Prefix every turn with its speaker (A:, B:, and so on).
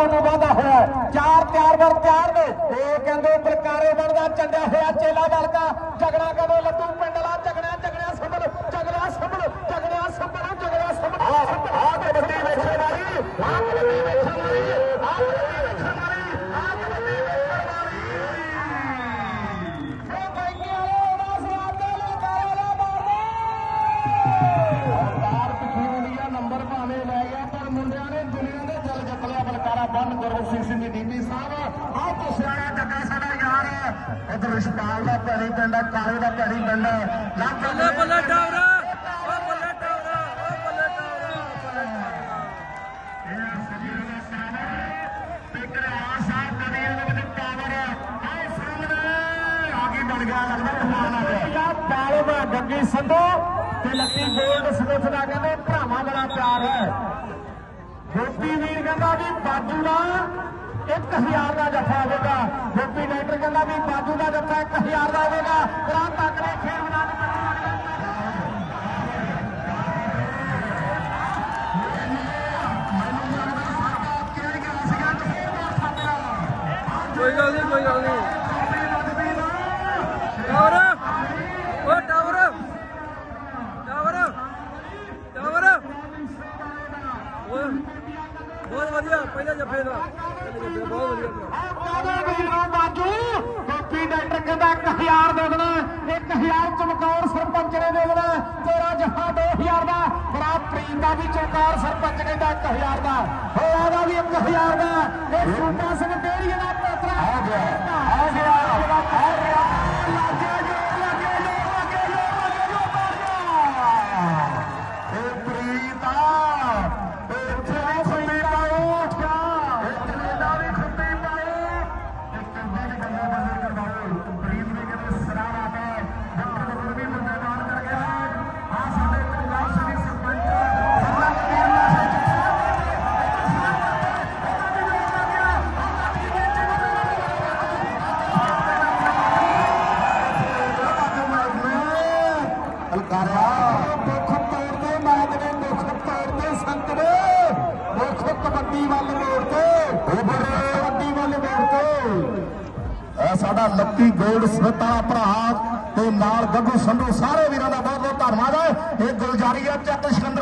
A: ਤੁਹਾਨੂੰ ਵਾਦਾ ਹੋਇਆ ਹੈ। ਚਾਰ ਤਿਆਰ ਬਰ ਤਿਆਰ ਨੇ। ਇਹ ਕਹਿੰਦੇ ਬਲਕਾਰੇ ਬਣਦਾ ਚੰਡਿਆ ਹੋਇਆ ਚੇਲਾ ਬਲਕਾ। ਝਗੜਾ ਕਦੋਂ ਲੱਡੂ। ਗੁਰੂ ਸਿੰਘ ਸਿੰਘ ਦੀ ਡੀਪੀ ਸਾਹਿਬ। ਆਹ ਤੋਂ ਸਿਆਣਾ ਜੱਗਾ ਸਾਡਾ ਯਾਰ। ਉਧਰ ਰਿਸ਼ਪਾਲ ਦਾ ਭੈਣੀ ਪਿੰਡ ਹੈ ਕਾਲੇ ਦਾ ਭੈਣੀ ਪਿੰਡ ਹੈ ਲੱਗ
B: ਬੱਲੇ ਬੱਲੇ ਟਾਵਰਾ। ਓ ਬੱਲੇ ਟਾਵਰਾ ਓ ਬੱਲੇ ਟਾਵਰਾ ਬੱਲੇ ਟਾਵਰਾ।
A: ਗੱਗੀ ਸੰਧੂ ਤੇ ਲੱਕੀ ਗੋਲਡ ਸਮਿਥ ਦਾ ਕਹਿੰਦੇ ਭਰਾਵਾਂ ਬੜਾ ਪਿਆਰ ਹੈ ਕਹਿੰਦਾ ਵੀ ਬਾਜੂ ਦਾ 1000 ਦਾ ਜੱਫਾ ਹੋਵੇਗਾ ਗੋਪੀ ਡਾਕਟਰ ਕਹਿੰਦਾ ਵੀ ਬਾਜੂ ਦਾ ਜੱਫਾ 1000 ਦਾ ਹੋਵੇਗਾ ਕਰਾਂ ਤੱਕ ਨੇ ਖੇਡ ਮੈਦਾਨ
B: ਕੋਈ ਗੱਲ ਨਹੀਂ, ਕੋਈ ਗੱਲ ਨਹੀਂ ਟਾਵਰਾ ਓ ਟਾਵਰਾ ਟਾਵਰਾ ਟਾਵਰਾ ਓਏ ਬਹੁਤ ਵਧੀਆ ਪਹਿਲਾ ਜੱਫੇ ਦਾ ਪਹਿਲੇ ਜੱਫੇ ਬਹੁਤ ਵਧੀਆ
A: ਗੋਪੀ ਡਾਕਟਰ ਕਹਿੰਦਾ 1000 ਦੇ ਦੇਣਾ 1000 ਚਮਕੌਰ ਸਰਪੰਚ ਨੇ ਦੇ। ਦੇਣਾ ਤੇਰਾ ਜੱਫਾ 2000 ਦਾ ਬੜਾ ਪ੍ਰੀਤ ਦਾ। ਵੀ ਚਮਕੌਰ ਸਰਪੰਚ ਕਹਿੰਦਾ 1000 ਦਾ ਹੋਇਆ ਦਾ ਵੀ 1000 ਦਾ ਇਹ ਸੂਬਾ ਸਿੰਘ ਡੇਰੀਏ ਦਾ ਅਲਕਾਰਿਆ ਦੁੱਖ ਤੋੜਦੇ ਮੈਚ ਨੇ ਦੁੱਖ ਤੋੜਦੇ ਸੰਤ ਨੇ ਦੁੱਖ ਕਬੱਡੀ ਵੱਲ ਮੋੜਦੇ ਉਬਰੇ ਕਬੱਡੀ ਵੱਲ ਮੋੜਦੇ ਇਹ ਸਾਡਾ ਲੱਕੀ ਗੋਲਡ ਸਮਿਤ ਭਰਾ ਤੇ ਨਾਲ ਗੱਗੂ ਸੰਧੂ, ਸਾਰੇ ਵੀਰਾਂ ਦਾ ਬਹੁਤ ਬਹੁਤ ਧੰਨਵਾਦ ਹੈ। ਇਹ ਗੁਲਜਾਰੀਆ ਚੱਟ ਸਿਕੰਦਰ